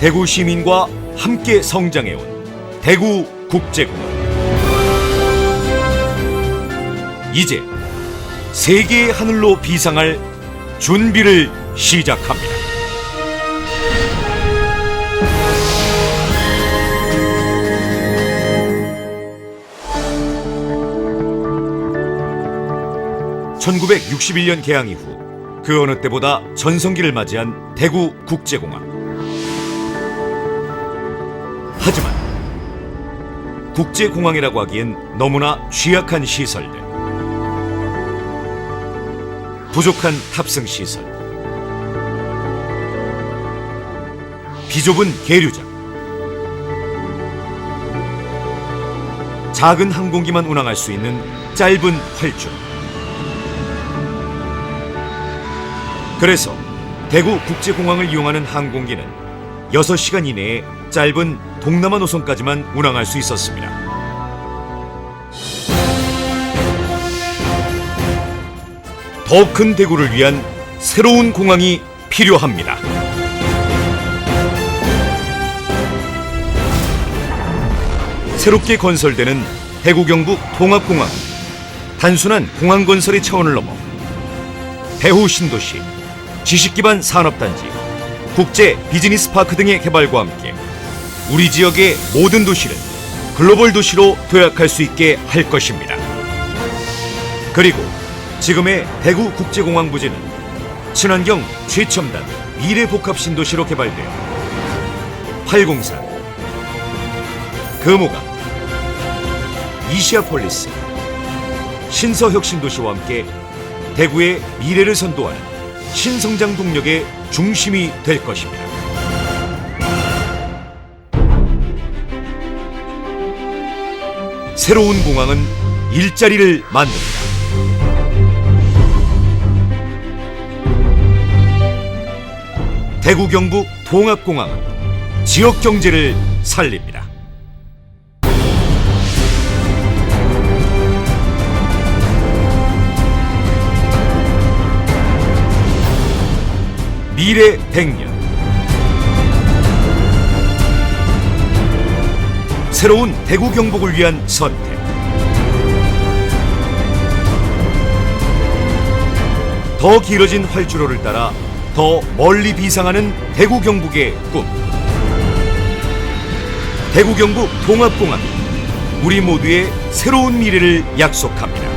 대구 시민과 함께 성장해온 대구 국제공항. 이제 세계의 하늘로 비상할 준비를 시작합니다. (1961년) 개항 이후 그 어느 때보다 전성기를 맞이한 대구 국제공항. 하지만 국제공항이라고 하기엔 너무나 취약한 시설들. 부족한 탑승 시설. 비좁은 계류장. 작은 항공기만 운항할 수 있는 짧은 활주. 그래서 대구 국제공항을 이용하는 항공기는 6시간 이내에 짧은 동남아 노선까지만 운항할 수 있었습니다. 더 큰 대구를 위한 새로운 공항이 필요합니다. 새롭게 건설되는 대구 경북 통합공항 단순한 공항 건설의 차원을 넘어 배후 신도시, 지식기반 산업단지, 국제 비즈니스 파크 등의 개발과 함께 우리 지역의 모든 도시를 글로벌 도시로 도약할 수 있게 할 것입니다. 그리고 지금의 대구 국제공항 부지는 친환경 최첨단 미래 복합 신도시로 개발되어 803, 금호강, 이시아폴리스, 신서혁신도시와 함께 대구의 미래를 선도하는 신성장 동력의 중심이 될 것입니다. 새로운 공항은 일자리를 만듭니다. 대구 경북 통합공항은 지역 경제를 살립니다. 미래 100년 새로운 대구 경북을 위한 선택. 더 길어진 활주로를 따라 더 멀리 비상하는 대구 경북의 꿈. 대구 경북 통합공항. 우리 모두의 새로운 미래를 약속합니다.